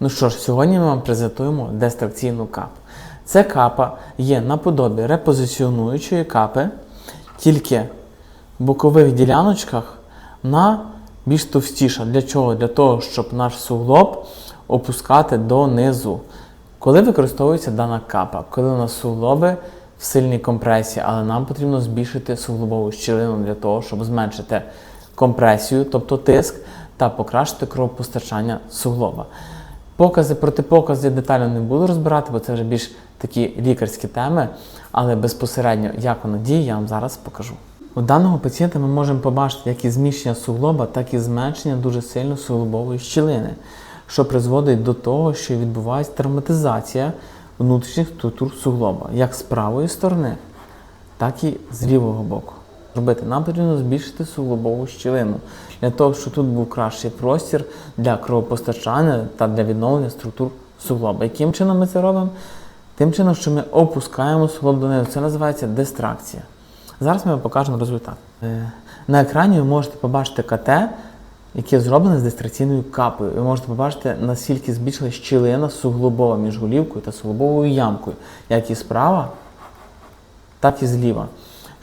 Ну що ж, сьогодні ми вам презентуємо дестракційну капу. Ця капа є наподобі репозиціонуючої капи, тільки в бокових діляночках вона більш товстіша. Для чого? Для того, щоб наш суглоб опускати донизу. Коли використовується дана капа? Коли у нас суглоби в сильній компресії, але нам потрібно збільшити суглобову щілину для того, щоб зменшити компресію, тобто тиск, та покращити кровопостачання суглоба. Покази, протипокази детально не буду розбирати, бо це вже більш такі лікарські теми, але безпосередньо, як воно діє, я вам зараз покажу. У даного пацієнта ми можемо побачити як і зміщення суглоба, так і зменшення дуже сильно суглобової щілини, що призводить до того, що відбувається травматизація внутрішніх структур суглоба, як з правої сторони, так і з лівого боку. Робити нам потрібно збільшити суглобову щілину для того, щоб тут був кращий простір для кровопостачання та для відновлення структур суглоба. Яким чином ми це робимо? Тим чином, що ми опускаємо суглоб донизу. Це називається дистракція. Зараз ми вам покажемо результат. Е, На екрані ви можете побачити КТ, яке зроблене з дистракційною капою. Ви можете побачити, наскільки збільшилась щілина суглобова між голівкою та суглобовою ямкою, як і справа, так і зліва.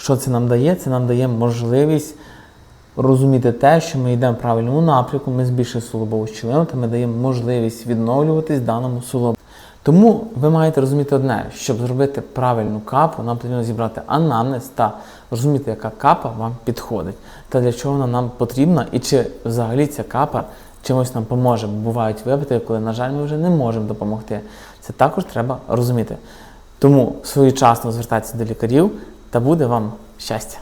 Що це нам дає? Це нам дає можливість розуміти те, що ми йдемо в правильному напрямку, ми збільшуємо суглобову щілину, та ми даємо можливість відновлюватись даному суглобу. Тому ви маєте розуміти одне, щоб зробити правильну капу, нам потрібно зібрати анамнез та розуміти, яка капа вам підходить, та для чого вона нам потрібна, і чи взагалі ця капа чимось нам поможе. Бувають випадки, коли, на жаль, ми вже не можемо допомогти. Це також треба розуміти. Тому своєчасно звертайтеся до лікарів та буде вам щастя.